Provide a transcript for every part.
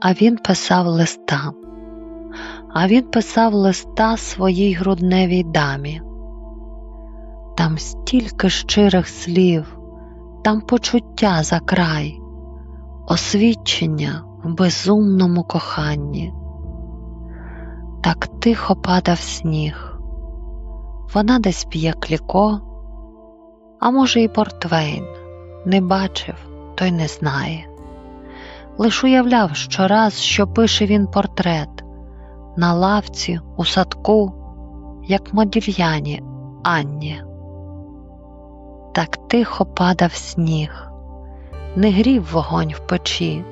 А він писав листа. А він писав листа своїй грудневій дамі. Там стільки щирих слів, там почуття за край, освідчення в безумному коханні. Так тихо падав сніг. Вона десь п'є кліко, а може, і портвейн. Не бачив, той не знає. Лиш уявляв щораз, що пише він портрет на лавці, у садку, як модільяні Анні. Так тихо падав сніг, не грів вогонь в печі,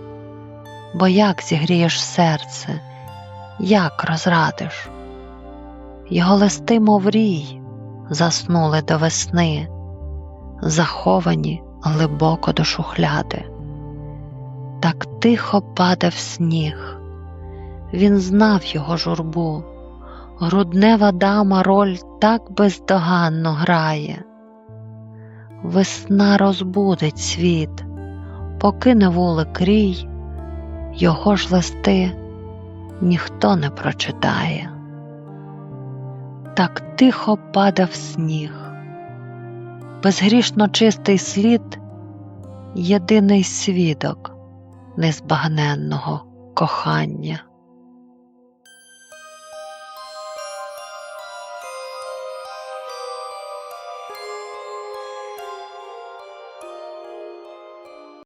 бо як зігрієш серце, як розрадиш? Його листи, мов рій, заснули до весни, заховані глибоко до шухляди. Так тихо падав сніг, він знав його журбу, груднева дама роль так бездоганно грає. Весна розбудить світ, покине вулик рій, його ж листи ніхто не прочитає. Так тихо падав сніг, безгрішно чистий слід, єдиний свідок незбагненного кохання.